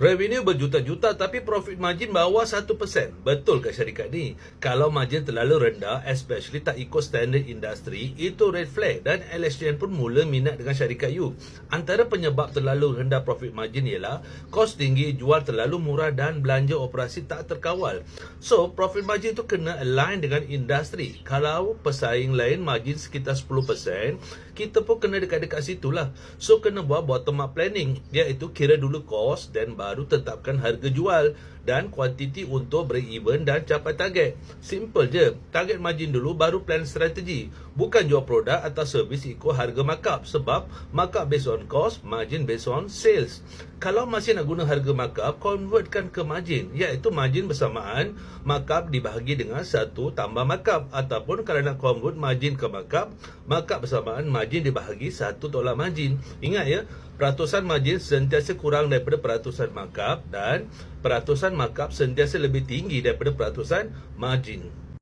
Revenue berjuta-juta tapi profit margin bawah 1%. Betul ke syarikat ni? Kalau margin terlalu rendah, especially tak ikut standard industri, itu red flag dan LHDN pun mula minat dengan syarikat you. Antara penyebab terlalu rendah profit margin ialah kos tinggi, jual terlalu murah dan belanja operasi tak terkawal. So, profit margin tu kena align dengan industri. Kalau pesaing lain margin sekitar 10%, kita pun kena dekat-dekat situ lah. So, kena buat bottom up planning iaitu kira dulu kos dan baru tetapkan harga jual dan kuantiti untuk break even dan capai target. Simple je. Target margin dulu baru plan strategi. Bukan jual produk atau servis ikut harga markup sebab markup based on cost, margin based on sales. Kalau masih nak guna harga markup, convertkan ke margin iaitu margin bersamaan markup dibahagi dengan satu tambah markup ataupun kalau nak convert margin ke markup, markup bersamaan margin dibahagi satu tolak margin. Ingat ya, peratusan margin sentiasa kurang daripada peratusan markup dan peratusan markup sentiasa lebih tinggi daripada peratusan margin.